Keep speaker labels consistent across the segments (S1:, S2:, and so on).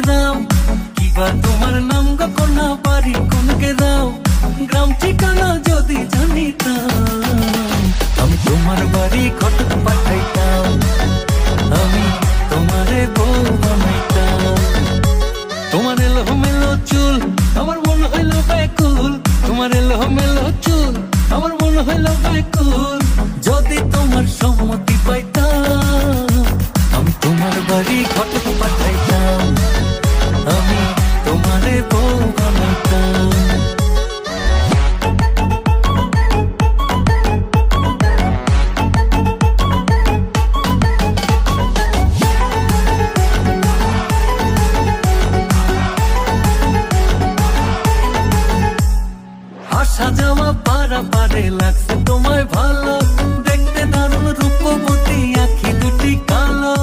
S1: গ্রাম কিবা তোমার নাম গো কোনা বাড়ি কোন গ্রাম গ্রাম ঠিকানা যদি জানিতাম, আমি তোমার বাড়ি ঘটক পাঠাইতাম, আমি তোমারে বউ তোমার এলো মেলো চুল, আমার মন হইল ব্যাকুল। তোমার এলো মেলো চুল, আমার মন হইল ব্যাকুল। যদি তোমার সম্মতি পাইতাম, আমি তোমার বাড়ি ঘটক পাঠাইতাম। যাওয়া পারা পারে লাগছে তোমায় ভালো। দেখতে দারুণ রূপবতী আখি দুটি কালো।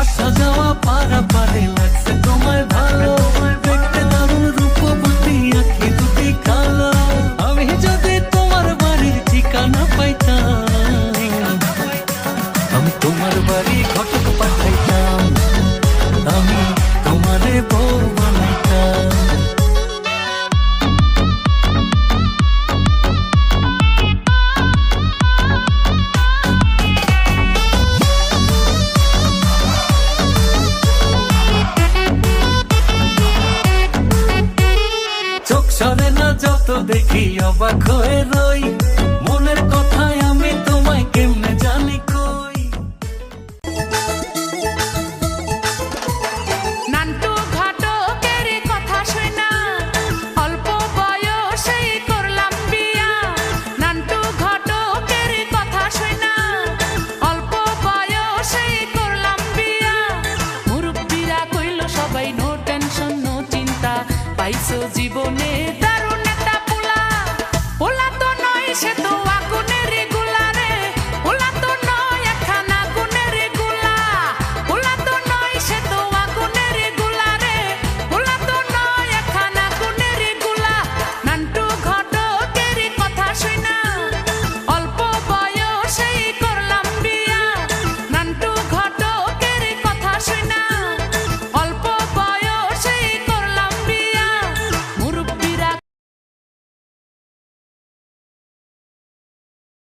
S1: আসা যাওয়া পারা পারে লাগছে তোমায় ভালো। সরে না যত দেখি অবাক হয়ে রই। পাইছো জীবনের